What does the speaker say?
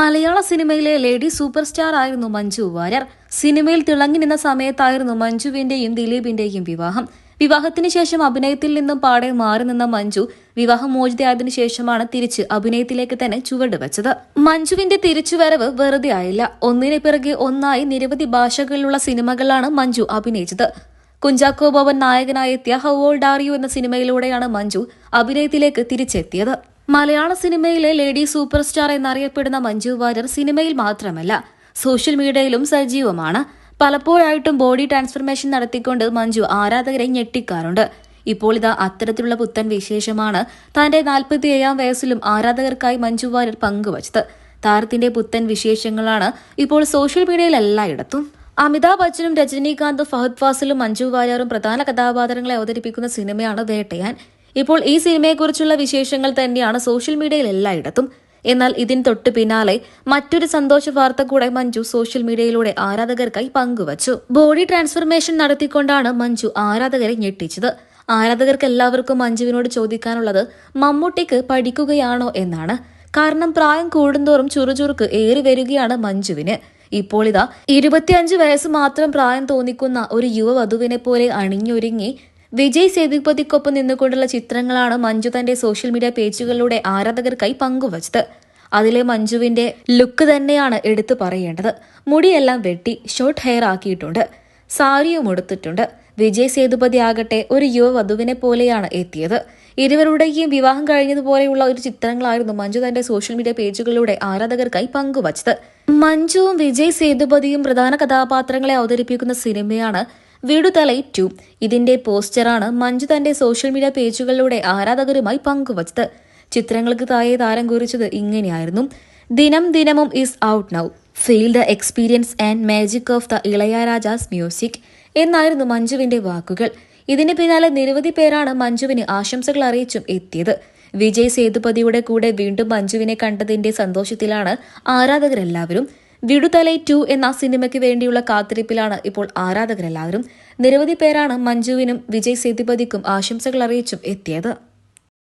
മലയാള സിനിമയിലെ lady super star ആയിരുന്നു മഞ്ജു വാര്യർ. സിനിമയിൽ തിളങ്ങി നിന്ന സമയത്തായിരുന്നു മഞ്ജുവിന്റെയും ദിലീപിന്റെയും വിവാഹം. വിവാഹത്തിന് ശേഷം അഭിനയത്തിൽ നിന്നും പാടെ മാറി നിന്ന മഞ്ജു വിവാഹം മോചിതയായതിനു ശേഷമാണ് തിരിച്ച് അഭിനയത്തിലേക്ക് തന്നെ ചുവട് വെച്ചത്. മഞ്ജുവിന്റെ തിരിച്ചുവരവ് വെറുതെ ആയില്ല. ഒന്നിനു പിറകെ ഒന്നായി നിരവധി ഭാഷകളിലുള്ള സിനിമകളാണ് മഞ്ജു അഭിനയിച്ചത്. കുഞ്ചാക്കോ ബോബൻ നായകനായെത്തിയ ഹൗ ഓൾഡ് ആർ യു എന്ന സിനിമയിലൂടെയാണ് മഞ്ജു അഭിനയത്തിലേക്ക് തിരിച്ചെത്തിയത്. മലയാള സിനിമയിലെ ലേഡി സൂപ്പർ സ്റ്റാർ എന്നറിയപ്പെടുന്ന മഞ്ജു വാര്യർ സിനിമയിൽ മാത്രമല്ല സോഷ്യൽ മീഡിയയിലും സജീവമാണ്. പലപ്പോഴായിട്ടും ബോഡി ട്രാൻസ്ഫർമേഷൻ നടത്തിക്കൊണ്ട് മഞ്ജു ആരാധകരെ ഞെട്ടിക്കാറുണ്ട്. ഇപ്പോൾ ഇതാ അത്തരത്തിലുള്ള പുത്തൻ വിശേഷമാണ് തന്റെ നാൽപ്പത്തിയേഴാം വയസ്സിലും ആരാധകർക്കായി മഞ്ജു വാര്യർ പങ്കുവച്ചത്. താരത്തിന്റെ പുത്തൻ വിശേഷങ്ങളാണ് ഇപ്പോൾ സോഷ്യൽ മീഡിയയിൽ എല്ലായിടത്തും. അമിതാഭ് ബച്ചനും രജനീകാന്തും ഫഹദ് ഫാസിലും മഞ്ജു വാര്യറും പ്രധാന കഥാപാത്രങ്ങളെ അവതരിപ്പിക്കുന്ന സിനിമയാണ് വേട്ടയാൻ. ഇപ്പോൾ ഈ സിനിമയെക്കുറിച്ചുള്ള വിശേഷങ്ങൾ തന്നെയാണ് സോഷ്യൽ മീഡിയയിൽ എല്ലായിടത്തും. എന്നാൽ ഇതിന് തൊട്ട് പിന്നാലെ മറ്റൊരു സന്തോഷ വാർത്ത കൂടെ മഞ്ജു സോഷ്യൽ മീഡിയയിലൂടെ ആരാധകർക്കായി പങ്കുവച്ചു. ബോഡി ട്രാൻസ്ഫർമേഷൻ നടത്തിക്കൊണ്ടാണ് മഞ്ജു ആരാധകരെ ഞെട്ടിച്ചത്. ആരാധകർക്ക് എല്ലാവർക്കും മഞ്ജുവിനോട് ചോദിക്കാനുള്ളത് മമ്മൂട്ടിക്ക് പഠിക്കുകയാണോ എന്നാണ്. കാരണം പ്രായം കൂടുന്തോറും ചുറുചുറുക്ക് ഏറി വരികയാണ് മഞ്ജുവിന്. ഇപ്പോൾ ഇതാ ഇരുപത്തിയഞ്ച് വയസ്സ് മാത്രം പ്രായം തോന്നിക്കുന്ന ഒരു യുവവധുവിനെ പോലെ അണിഞ്ഞൊരുങ്ങി വിജയ് സേതുപതിക്കൊപ്പം നിന്നുകൊണ്ടുള്ള ചിത്രങ്ങളാണ് മഞ്ജു തന്റെ സോഷ്യൽ മീഡിയ പേജുകളിലൂടെ ആരാധകർക്കായി പങ്കുവച്ചത്. അതിലെ മഞ്ജുവിന്റെ ലുക്ക് തന്നെയാണ് എടുത്തു പറയേണ്ടത്. മുടിയെല്ലാം വെട്ടി ഷോർട്ട് ഹെയർ ആക്കിയിട്ടുണ്ട്. സാരിയും ഉടുത്തിട്ടുണ്ട്. വിജയ് സേതുപതി ആകട്ടെ ഒരു യുവവധുവിനെ പോലെയാണ് എത്തിയത്. ഇരുവരുടെയും വിവാഹം കഴിഞ്ഞതുപോലെയുള്ള ഒരു ചിത്രങ്ങളായിരുന്നു മഞ്ജു തന്റെ സോഷ്യൽ മീഡിയ പേജുകളിലൂടെ ആരാധകർക്കായി പങ്കുവച്ചത്. മഞ്ജുവും വിജയ് സേതുപതിയും പ്രധാന കഥാപാത്രങ്ങളെ അവതരിപ്പിക്കുന്ന സിനിമയാണ് വിടുതലൈ ടു ഇതിന്റെ പോസ്റ്ററാണ് മഞ്ജു തന്റെ സോഷ്യൽ മീഡിയ പേജുകളിലൂടെ ആരാധകരുമായി പങ്കുവച്ചത്. ചിത്രങ്ങൾക്ക് താഴെ താരം കുറിച്ചത് ഇങ്ങനെയായിരുന്നു. ദിനം ദിനമും is out now feel the experience and magic of the Ilaiyaraaja's music എന്നായിരുന്നു മഞ്ജുവിന്റെ വാക്കുകൾ. ഇതിന് പിന്നാലെ നിരവധി പേരാണ് മഞ്ജുവിന് ആശംസകൾ അറിയിച്ചും എത്തിയത്. വിജയ് സേതുപതിയുടെ കൂടെ വീണ്ടും മഞ്ജുവിനെ കണ്ടതിന്റെ സന്തോഷത്തിലാണ് ആരാധകരെല്ലാവരും വിടുതലൈ ടു എന്ന സിനിമയ്ക്ക് വേണ്ടിയുള്ള കാത്തിരിപ്പിലാണ് ഇപ്പോൾ ആരാധകരെല്ലാവരും. നിരവധി പേരാണ് മഞ്ജുവിനും വിജയ് സേതുപതിക്കും ആശംസകൾ അറിയിച്ചും എത്തിയത്.